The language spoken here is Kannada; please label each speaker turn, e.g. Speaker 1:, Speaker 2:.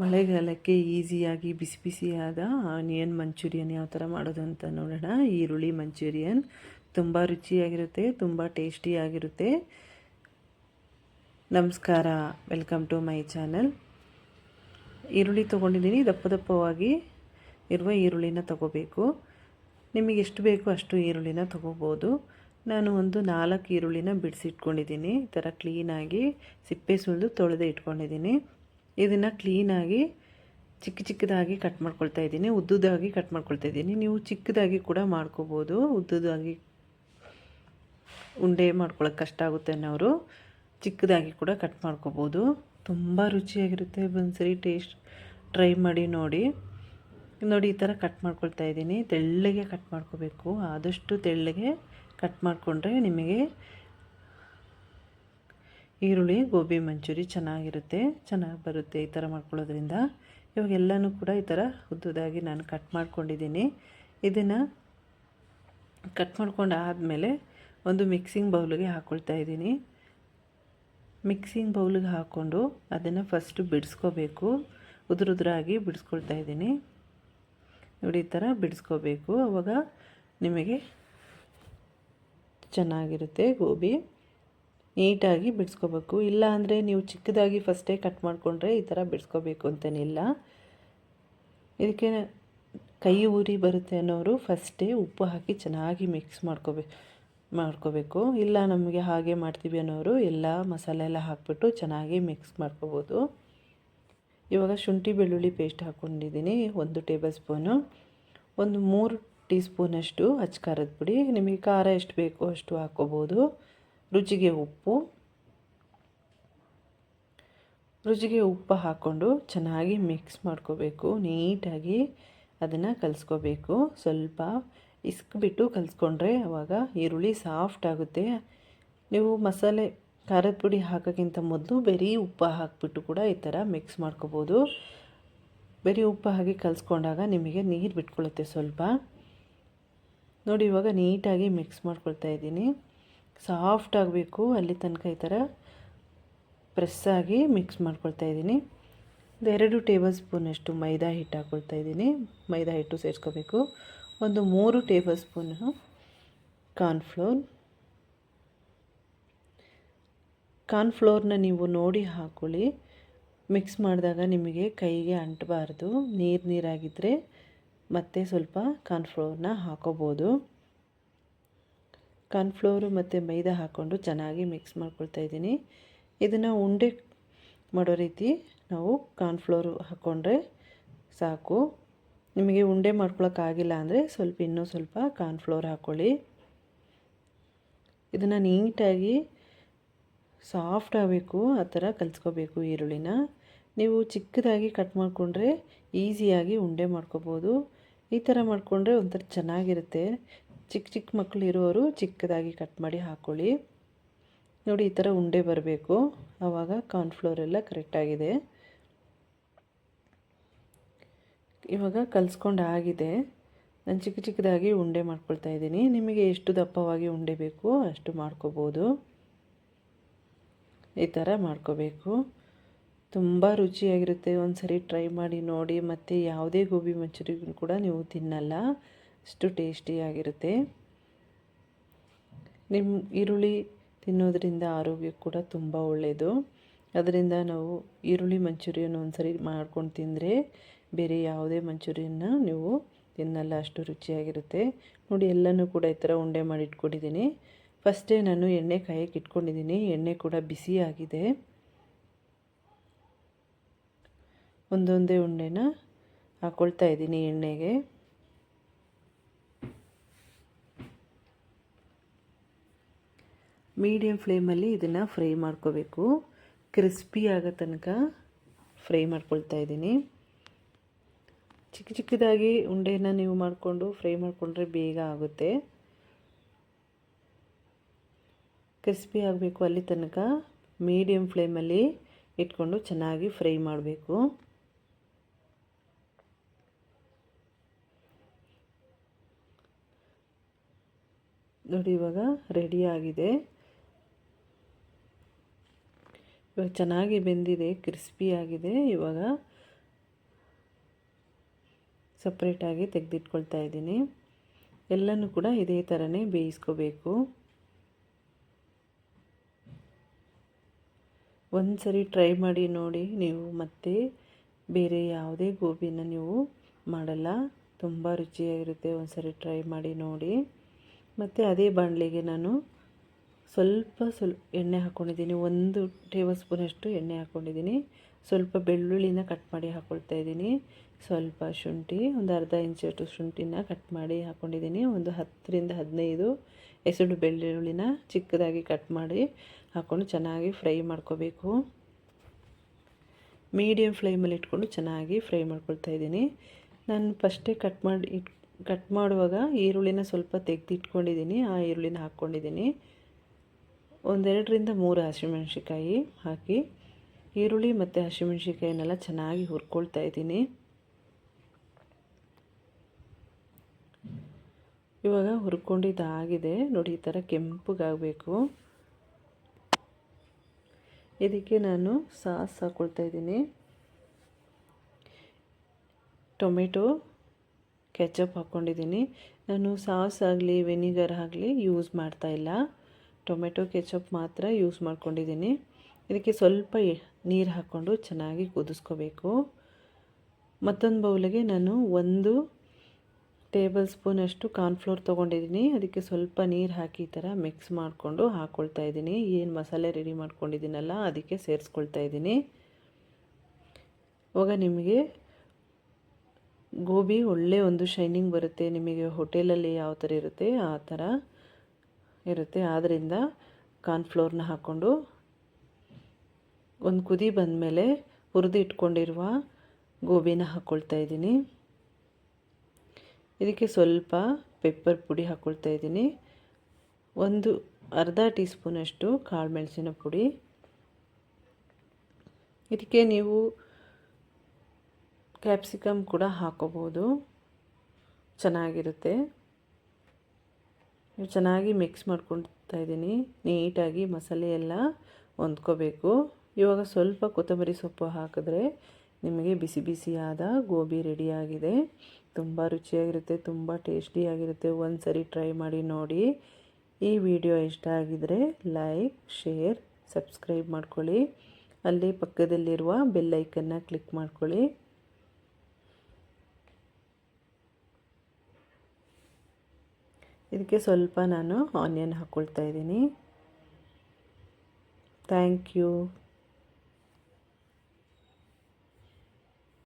Speaker 1: ಮಳೆಗಾಲಕ್ಕೆ ಈಸಿಯಾಗಿ ಬಿಸಿ ಬಿಸಿಯಾದ ಆನಿಯನ್ ಮಂಚೂರಿಯನ್ ಯಾವ ಥರ ಮಾಡೋದು ಅಂತ ನೋಡೋಣ. ಈರುಳ್ಳಿ ಮಂಚೂರಿಯನ್ ತುಂಬ ರುಚಿಯಾಗಿರುತ್ತೆ, ತುಂಬ ಟೇಸ್ಟಿಯಾಗಿರುತ್ತೆ. ನಮಸ್ಕಾರ, ವೆಲ್ಕಮ್ ಟು ಮೈ ಚಾನಲ್. ಈರುಳ್ಳಿ ತೊಗೊಂಡಿದ್ದೀನಿ, ದಪ್ಪ ದಪ್ಪವಾಗಿ ಇರುವ ಈರುಳ್ಳಿನ ತಗೋಬೇಕು. ನಿಮಗೆ ಎಷ್ಟು ಬೇಕು ಅಷ್ಟು ಈರುಳ್ಳಿನ ತಗೋಬೋದು. ನಾನು ಒಂದು ನಾಲ್ಕು ಈರುಳ್ಳಿನ ಬಿಡಿಸಿಟ್ಕೊಂಡಿದ್ದೀನಿ, ಈ ಥರ ಕ್ಲೀನಾಗಿ ಸಿಪ್ಪೆ ಸುಲಿದು ತೊಳೆದು ಇಟ್ಕೊಂಡಿದ್ದೀನಿ. ಇದನ್ನು ಕ್ಲೀನಾಗಿ ಚಿಕ್ಕ ಚಿಕ್ಕದಾಗಿ ಕಟ್ ಮಾಡ್ಕೊಳ್ತಾ ಇದ್ದೀನಿ, ಉದ್ದುದಾಗಿ ಕಟ್ ಮಾಡ್ಕೊಳ್ತಾ ಇದ್ದೀನಿ. ನೀವು ಚಿಕ್ಕದಾಗಿ ಕೂಡ ಮಾಡ್ಕೋಬೋದು, ಉದ್ದುದಾಗಿ ಉಂಡೆ ಮಾಡ್ಕೊಳ್ಳೋಕೆ ಕಷ್ಟ ಆಗುತ್ತೆ ಅನ್ನೋರು ಚಿಕ್ಕದಾಗಿ ಕೂಡ ಕಟ್ ಮಾಡ್ಕೋಬೋದು. ತುಂಬ ರುಚಿಯಾಗಿರುತ್ತೆ, ಒಂದ್ಸರಿ ಟೇಸ್ಟ್ ಟ್ರೈ ಮಾಡಿ ನೋಡಿ. ನೋಡಿ, ಈ ಥರ ಕಟ್ ಮಾಡ್ಕೊಳ್ತಾ ಇದ್ದೀನಿ. ತೆಳ್ಳಗೆ ಕಟ್ ಮಾಡ್ಕೋಬೇಕು. ಆದಷ್ಟು ತೆಳ್ಳಗೆ ಕಟ್ ಮಾಡಿಕೊಂಡ್ರೆ ನಿಮಗೆ ಈರುಳ್ಳಿ, ಗೋಬಿ, ಮಂಚೂರಿ ಚೆನ್ನಾಗಿರುತ್ತೆ, ಚೆನ್ನಾಗಿ ಬರುತ್ತೆ ಈ ಥರ ಮಾಡ್ಕೊಳ್ಳೋದ್ರಿಂದ. ಇವಾಗ ಎಲ್ಲನೂ ಕೂಡ ಈ ಥರ ಉದ್ದುದಾಗಿ ನಾನು ಕಟ್ ಮಾಡ್ಕೊಂಡಿದ್ದೀನಿ. ಇದನ್ನು ಕಟ್ ಮಾಡ್ಕೊಂಡು ಆದಮೇಲೆ ಒಂದು ಮಿಕ್ಸಿಂಗ್ ಬೌಲಿಗೆ ಹಾಕ್ಕೊಳ್ತಾ ಇದ್ದೀನಿ. ಮಿಕ್ಸಿಂಗ್ ಬೌಲಿಗೆ ಹಾಕ್ಕೊಂಡು ಅದನ್ನು ಫಸ್ಟು ಬಿಡಿಸ್ಕೋಬೇಕು. ಉದುರುದ್ರಾಗಿ ಬಿಡಿಸ್ಕೊಳ್ತಾ ಇದ್ದೀನಿ. ನೋಡಿ, ಈ ಥರ ಬಿಡಿಸ್ಕೋಬೇಕು. ಅವಾಗ ನಿಮಗೆ ಚೆನ್ನಾಗಿರುತ್ತೆ ಗೋಬಿ. ನೀಟಾಗಿ ಬಿಡಿಸ್ಕೋಬೇಕು. ಇಲ್ಲ ಅಂದರೆ ನೀವು ಚಿಕ್ಕದಾಗಿ ಫಸ್ಟೇ ಕಟ್ ಮಾಡಿಕೊಂಡ್ರೆ ಈ ಥರ ಬಿಡಿಸ್ಕೋಬೇಕು ಅಂತೇನಿಲ್ಲ. ಇದಕ್ಕೆ ಕೈ ಉರಿ ಬರುತ್ತೆ ಅನ್ನೋರು ಫಸ್ಟೇ ಉಪ್ಪು ಹಾಕಿ ಚೆನ್ನಾಗಿ ಮಿಕ್ಸ್ ಮಾಡ್ಕೋಬೇಕು ಮಾಡ್ಕೋಬೇಕು. ಇಲ್ಲ ನಮಗೆ ಹಾಗೆ ಮಾಡ್ತೀವಿ ಅನ್ನೋರು ಎಲ್ಲ ಮಸಾಲೆ ಎಲ್ಲ ಹಾಕ್ಬಿಟ್ಟು ಚೆನ್ನಾಗಿ ಮಿಕ್ಸ್ ಮಾಡ್ಕೋಬೋದು. ಇವಾಗ ಶುಂಠಿ ಬೆಳ್ಳುಳ್ಳಿ ಪೇಸ್ಟ್ ಹಾಕ್ಕೊಂಡಿದ್ದೀನಿ ಒಂದು ಟೇಬಲ್ ಸ್ಪೂನು ಒಂದು ಮೂರು ಟೀ ಸ್ಪೂನಷ್ಟು ಅಚ್ಚ ಖಾರದ ಪುಡಿ. ನಿಮಗೆ ಖಾರ ಎಷ್ಟು ಬೇಕೋ ಅಷ್ಟು ಹಾಕ್ಕೋಬೋದು. ರುಚಿಗೆ ಉಪ್ಪು. ರುಚಿಗೆ ಉಪ್ಪು ಹಾಕ್ಕೊಂಡು ಚೆನ್ನಾಗಿ ಮಿಕ್ಸ್ ಮಾಡ್ಕೋಬೇಕು. ನೀಟಾಗಿ ಅದನ್ನು ಕಲಿಸ್ಕೋಬೇಕು. ಸ್ವಲ್ಪ ಇಸ್ಕ್ಬಿಟ್ಟು ಕಲಿಸ್ಕೊಂಡ್ರೆ ಆವಾಗ ಈರುಳ್ಳಿ ಸಾಫ್ಟ್ ಆಗುತ್ತೆ. ನೀವು ಮಸಾಲೆ ಖಾರದ ಪುಡಿ ಹಾಕೋಕ್ಕಿಂತ ಮೊದಲು ಬರೀ ಉಪ್ಪು ಹಾಕಿಬಿಟ್ಟು ಕೂಡ ಈ ಥರ ಮಿಕ್ಸ್ ಮಾಡ್ಕೋಬೋದು. ಬರೀ ಉಪ್ಪು ಹಾಕಿ ಕಲಿಸ್ಕೊಂಡಾಗ ನಿಮಗೆ ನೀರು ಬಿಟ್ಕೊಳ್ಳುತ್ತೆ ಸ್ವಲ್ಪ. ನೋಡಿ ಇವಾಗ ನೀಟಾಗಿ ಮಿಕ್ಸ್ ಮಾಡ್ಕೊಳ್ತಾ ಇದ್ದೀನಿ. ಸಾಫ್ಟ್ ಆಗಬೇಕು ಅಲ್ಲಿ ತನಕ ಈ ಥರ ಪ್ರೆಸ್ಸಾಗಿ ಮಿಕ್ಸ್ ಮಾಡ್ಕೊಳ್ತಾ ಇದ್ದೀನಿ. ಎರಡು ಟೇಬಲ್ ಸ್ಪೂನಷ್ಟು ಮೈದಾ ಹಿಟ್ಟು ಹಾಕ್ಕೊಳ್ತಾ ಇದ್ದೀನಿ. ಮೈದಾ ಹಿಟ್ಟು ಸೇರಿಸ್ಕೋಬೇಕು. ಒಂದು ಮೂರು ಟೇಬಲ್ ಸ್ಪೂನು ಕಾರ್ನ್ಫ್ಲೋರ್. ಕಾರ್ನ್ಫ್ಲೋರ್ನ ನೀವು ನೋಡಿ ಹಾಕ್ಕೊಳ್ಳಿ ಮಿಕ್ಸ್ ಮಾಡಿದಾಗ ನಿಮಗೆ ಕೈಗೆ ಅಂಟಬಾರ್ದು. ನೀರು ನೀರಾಗಿದ್ದರೆ ಮತ್ತೆ ಸ್ವಲ್ಪ ಕಾರ್ನ್ಫ್ಲೋರ್ನ ಹಾಕೋಬೋದು. ಕಾರ್ನ್ಫ್ಲೋರು ಮತ್ತು ಮೈದಾ ಹಾಕ್ಕೊಂಡು ಚೆನ್ನಾಗಿ ಮಿಕ್ಸ್ ಮಾಡ್ಕೊಳ್ತಾ ಇದ್ದೀನಿ. ಇದನ್ನು ಉಂಡೆ ಮಾಡೋ ರೀತಿ ನಾವು ಕಾರ್ನ್ಫ್ಲೋರು ಹಾಕ್ಕೊಂಡ್ರೆ ಸಾಕು. ನಿಮಗೆ ಉಂಡೆ ಮಾಡ್ಕೊಳಕ್ಕಾಗಿಲ್ಲ ಅಂದರೆ ಸ್ವಲ್ಪ ಇನ್ನೂ ಸ್ವಲ್ಪ ಕಾರ್ನ್ಫ್ಲೋರ್ ಹಾಕ್ಕೊಳ್ಳಿ ಇದನ್ನು ನೀಟಾಗಿ ಸಾಫ್ಟ್ ಆಗಬೇಕು, ಆ ಥರ ಕಲಿಸ್ಕೋಬೇಕು ಈರುಳ್ಳಿನ. ನೀವು ಚಿಕ್ಕದಾಗಿ ಕಟ್ ಮಾಡಿಕೊಂಡ್ರೆ ಈಸಿಯಾಗಿ ಉಂಡೆ ಮಾಡ್ಕೋಬೋದು. ಈ ಥರ ಮಾಡಿಕೊಂಡ್ರೆ ಒಂಥರ ಚೆನ್ನಾಗಿರುತ್ತೆ. ಚಿಕ್ಕ ಚಿಕ್ಕ ಮಕ್ಕಳು ಇರೋರು ಚಿಕ್ಕದಾಗಿ ಕಟ್ ಮಾಡಿ ಹಾಕ್ಕೊಳ್ಳಿ ನೋಡಿ, ಈ ಥರ ಉಂಡೆ ಬರಬೇಕು. ಆವಾಗ ಕಾರ್ನ್ಫ್ಲೋರ್ ಎಲ್ಲ ಕರೆಕ್ಟಾಗಿದೆ ಇವಾಗ ಕಲಿಸ್ಕೊಂಡು ಆಗಿದೆ. ನಾನು ಚಿಕ್ಕ ಚಿಕ್ಕದಾಗಿ ಉಂಡೆ ಮಾಡ್ಕೊಳ್ತಾ ಇದ್ದೀನಿ. ನಿಮಗೆ ಎಷ್ಟು ದಪ್ಪವಾಗಿ ಉಂಡೆ ಬೇಕು ಅಷ್ಟು ಮಾಡ್ಕೋಬೋದು. ಈ ಥರ ಮಾಡ್ಕೋಬೇಕು. ತುಂಬ ರುಚಿಯಾಗಿರುತ್ತೆ. ಒಂದು ಸರಿ ಟ್ರೈ ಮಾಡಿ ನೋಡಿ. ಮತ್ತು ಯಾವುದೇ ಗೋಬಿ ಮಂಚೂರಿಗೂ ಕೂಡ ನೀವು ತಿನ್ನಲ್ಲ. ಅಷ್ಟು ಟೇಸ್ಟಿಯಾಗಿರುತ್ತೆ ನಿಮ್ಮ ಈರುಳ್ಳಿ ತಿನ್ನೋದರಿಂದ ಆರೋಗ್ಯ ಕೂಡ ತುಂಬ ಒಳ್ಳೆಯದು ಅದರಿಂದ ನಾವು ಈರುಳ್ಳಿ ಮಂಚೂರಿಯನ್ನು ಒಂದ್ಸರಿ ಮಾಡ್ಕೊಂಡು ತಿಂದರೆ ಬೇರೆ ಯಾವುದೇ ಮಂಚೂರಿಯನ್ನ ನೀವು ತಿನ್ನಲ್ಲ, ಅಷ್ಟು ರುಚಿಯಾಗಿರುತ್ತೆ. ನೋಡಿ, ಎಲ್ಲನೂ ಕೂಡ ಈ ಥರ ಉಂಡೆ ಮಾಡಿ ಇಟ್ಕೊಂಡಿದ್ದೀನಿ. ಫಸ್ಟೇ ನಾನು ಎಣ್ಣೆ ಕಾಯಕ್ಕೆ ಇಟ್ಕೊಂಡಿದ್ದೀನಿ. ಎಣ್ಣೆ ಕೂಡ ಬಿಸಿಯಾಗಿದೆ ಒಂದೊಂದೇ ಉಂಡೆನ ಹಾಕ್ಕೊಳ್ತಾ ಇದ್ದೀನಿ ಎಣ್ಣೆಗೆ. ಮೀಡಿಯಮ್ ಫ್ಲೇಮಲ್ಲಿ ಇದನ್ನು ಫ್ರೈ ಮಾಡ್ಕೋಬೇಕು. ಕ್ರಿಸ್ಪಿ ಆಗೋ ತನಕ ಫ್ರೈ ಮಾಡ್ಕೊಳ್ತಾ ಇದ್ದೀನಿ. ಚಿಕ್ಕ ಚಿಕ್ಕದಾಗಿ ಉಂಡೆನ ನೀವು ಮಾಡಿಕೊಂಡು ಫ್ರೈ ಮಾಡಿಕೊಂಡ್ರೆ ಬೇಗ ಆಗುತ್ತೆ. ಕ್ರಿಸ್ಪಿ ಆಗಬೇಕು ಅಲ್ಲಿ ತನಕ. ಮೀಡಿಯಮ್ ಫ್ಲೇಮಲ್ಲಿ ಇಟ್ಕೊಂಡು ಚೆನ್ನಾಗಿ ಫ್ರೈ ಮಾಡಬೇಕು. ನೋಡಿ ಇವಾಗ ರೆಡಿ ಆಗಿದೆ ಇವಾಗ ಚೆನ್ನಾಗಿ ಬೆಂದಿದೆ ಕ್ರಿಸ್ಪಿಯಾಗಿದೆ ಇವಾಗ ಸಪ್ರೇಟಾಗಿ ತೆಗೆದಿಟ್ಕೊಳ್ತಾ ಇದ್ದೀನಿ. ಎಲ್ಲನೂ ಕೂಡ ಇದೇ ಥರನೇ ಬೇಯಿಸ್ಕೋಬೇಕು. ಒಂದು ಸರಿ ಟ್ರೈ ಮಾಡಿ ನೋಡಿ ನೀವು, ಮತ್ತೆ ಬೇರೆ ಯಾವುದೇ ಗೋಬಿನ ನೀವು ಮಾಡಲ್ಲ. ತುಂಬ ರುಚಿಯಾಗಿರುತ್ತೆ ಒಂದು ಸರಿ ಟ್ರೈ ಮಾಡಿ ನೋಡಿ. ಮತ್ತು ಅದೇ ಬಾಣಲೆಗೆ ನಾನು ಸ್ವಲ್ಪ ಸ್ವಲ್ಪ ಎಣ್ಣೆ ಹಾಕ್ಕೊಂಡಿದ್ದೀನಿ ಒಂದು ಟೇಬಲ್ ಸ್ಪೂನಷ್ಟು ಎಣ್ಣೆ ಹಾಕ್ಕೊಂಡಿದ್ದೀನಿ ಸ್ವಲ್ಪ ಬೆಳ್ಳುಳ್ಳಿನ ಕಟ್ ಮಾಡಿ ಹಾಕ್ಕೊಳ್ತಾ ಇದ್ದೀನಿ. ಸ್ವಲ್ಪ ಶುಂಠಿ, ಒಂದು ಅರ್ಧ ಇಂಚಷ್ಟು ಶುಂಠಿನ ಕಟ್ ಮಾಡಿ ಹಾಕ್ಕೊಂಡಿದ್ದೀನಿ ಒಂದು ಹತ್ತರಿಂದ ಹದಿನೈದು ಹೆಸರು ಬೆಳ್ಳುಳ್ಳಿನ ಚಿಕ್ಕದಾಗಿ ಕಟ್ ಮಾಡಿ ಹಾಕ್ಕೊಂಡು ಚೆನ್ನಾಗಿ ಫ್ರೈ ಮಾಡ್ಕೋಬೇಕು. ಮೀಡಿಯಮ್ ಫ್ಲೇಮಲ್ಲಿ ಇಟ್ಕೊಂಡು ಚೆನ್ನಾಗಿ ಫ್ರೈ ಮಾಡ್ಕೊಳ್ತಾ ಇದ್ದೀನಿ. ನಾನು ಫಸ್ಟೇ ಕಟ್ ಮಾಡಿ ಕಟ್ ಮಾಡುವಾಗ ಈರುಳ್ಳಿನ ಸ್ವಲ್ಪ ತೆಗೆದಿಟ್ಕೊಂಡಿದ್ದೀನಿ. ಆ ಈರುಳ್ಳಿನ ಹಾಕ್ಕೊಂಡಿದ್ದೀನಿ. ಒಂದೆರಡರಿಂದ ಮೂರು ಹಸಿಮೆಣ್ಸಿಕಾಯಿ ಹಾಕಿ, ಈರುಳ್ಳಿ ಮತ್ತು ಹಸಿಮೆಣ್ಸಿಕಾಯಿನೆಲ್ಲ ಚೆನ್ನಾಗಿ ಹುರ್ಕೊಳ್ತಾ ಇದ್ದೀನಿ. ಇವಾಗ ಹುರ್ಕೊಂಡಿದ್ದಾಗಿದೆ. ನೋಡಿ, ಈ ಥರ ಕೆಂಪಗಾಗಬೇಕು. ಇದಕ್ಕೆ ನಾನು ಸಾಸ್ ಹಾಕ್ಕೊಳ್ತಾ ಇದ್ದೀನಿ. ಟೊಮೆಟೊ, ಕೆಚಪ್ ಹಾಕ್ಕೊಂಡಿದ್ದೀನಿ ನಾನು ಸಾಸ್ ಆಗಲಿ, ವೆನಿಗರ್ ಆಗಲಿ ಯೂಸ್ ಮಾಡ್ತಾ ಇಲ್ಲ. ಟೊಮೆಟೊ ಕೆಚಪ್ ಮಾತ್ರ ಯೂಸ್ ಮಾಡ್ಕೊಂಡಿದ್ದೀನಿ. ಇದಕ್ಕೆ ಸ್ವಲ್ಪ ನೀರು ಹಾಕ್ಕೊಂಡು ಚೆನ್ನಾಗಿ ಕುದಿಸ್ಕೋಬೇಕು. ಮತ್ತೊಂದು ಬೌಲಿಗೆ ನಾನು ಒಂದು ಟೇಬಲ್ ಸ್ಪೂನಷ್ಟು ಕಾರ್ನ್ಫ್ಲೋರ್ ತೊಗೊಂಡಿದ್ದೀನಿ. ಅದಕ್ಕೆ ಸ್ವಲ್ಪ ನೀರು ಹಾಕಿ ಈ ಥರ ಮಿಕ್ಸ್ ಮಾಡಿಕೊಂಡು ಹಾಕ್ಕೊಳ್ತಾ ಇದ್ದೀನಿ. ಏನು ಮಸಾಲೆ ರೆಡಿ ಮಾಡ್ಕೊಂಡಿದ್ದೀನಲ್ಲ, ಅದಕ್ಕೆ ಸೇರಿಸ್ಕೊಳ್ತಾ ಇದ್ದೀನಿ. ಇವಾಗ ನಿಮಗೆ ಗೋಬಿ ಒಳ್ಳೆ ಒಂದು ಶೈನಿಂಗ್ ಬರುತ್ತೆ. ನಿಮಗೆ ಹೋಟೆಲಲ್ಲಿ ಯಾವ ಥರ ಇರುತ್ತೆ, ಆ ಥರ ಇರುತ್ತೆ. ಆದ್ದರಿಂದ ಕಾರ್ನ್ಫ್ಲೋರ್ನ ಹಾಕ್ಕೊಂಡು ಒಂದು ಕುದಿ ಬಂದಮೇಲೆ ಹುರಿದು ಇಟ್ಕೊಂಡಿರುವ ಗೋಬಿನ ಹಾಕ್ಕೊಳ್ತಾ ಇದ್ದೀನಿ. ಇದಕ್ಕೆ ಸ್ವಲ್ಪ ಪೆಪ್ಪರ್ ಪುಡಿ ಹಾಕ್ಕೊಳ್ತಾ ಇದ್ದೀನಿ. ಒಂದು ಅರ್ಧ ಟೀ ಸ್ಪೂನಷ್ಟು ಕಾಳು ಮೆಣಸಿನ ಪುಡಿ. ಇದಕ್ಕೆ ನೀವು ಕ್ಯಾಪ್ಸಿಕಮ್ ಕೂಡ ಹಾಕೋಬೋದು. ಚೆನ್ನಾಗಿರುತ್ತೆ. ನೀವು ಚೆನ್ನಾಗಿ ಮಿಕ್ಸ್ ಮಾಡ್ಕೊಳ್ತಾ ಇದ್ದೀನಿ. ನೀಟಾಗಿ ಮಸಾಲೆ ಎಲ್ಲ ಹೊಂದ್ಕೋಬೇಕು. ಇವಾಗ ಸ್ವಲ್ಪ ಕೊತ್ತಂಬರಿ ಸೊಪ್ಪು ಹಾಕಿದ್ರೆ ನಿಮಗೆ ಬಿಸಿ ಬಿಸಿಯಾದ ಗೋಬಿ ರೆಡಿಯಾಗಿದೆ ತುಂಬ ರುಚಿಯಾಗಿರುತ್ತೆ, ತುಂಬ ಟೇಸ್ಟಿಯಾಗಿರುತ್ತೆ ಒಂದು ಸರಿ ಟ್ರೈ ಮಾಡಿ ನೋಡಿ. ಈ ವಿಡಿಯೋ ಇಷ್ಟ ಆಗಿದರೆ ಲೈಕ್ ಶೇರ್ ಸಬ್ಸ್ಕ್ರೈಬ್ ಮಾಡ್ಕೊಳ್ಳಿ. ಅಲ್ಲಿ ಪಕ್ಕದಲ್ಲಿರುವ ಬೆಲ್ಲೈಕನ್ನ ಕ್ಲಿಕ್ ಮಾಡ್ಕೊಳ್ಳಿ. ಇದಕ್ಕೆ ಸ್ವಲ್ಪ ನಾನು ಆನಿಯನ್ ಹಾಕ್ಕೊಳ್ತಾ ಇದ್ದೀನಿ. Thank you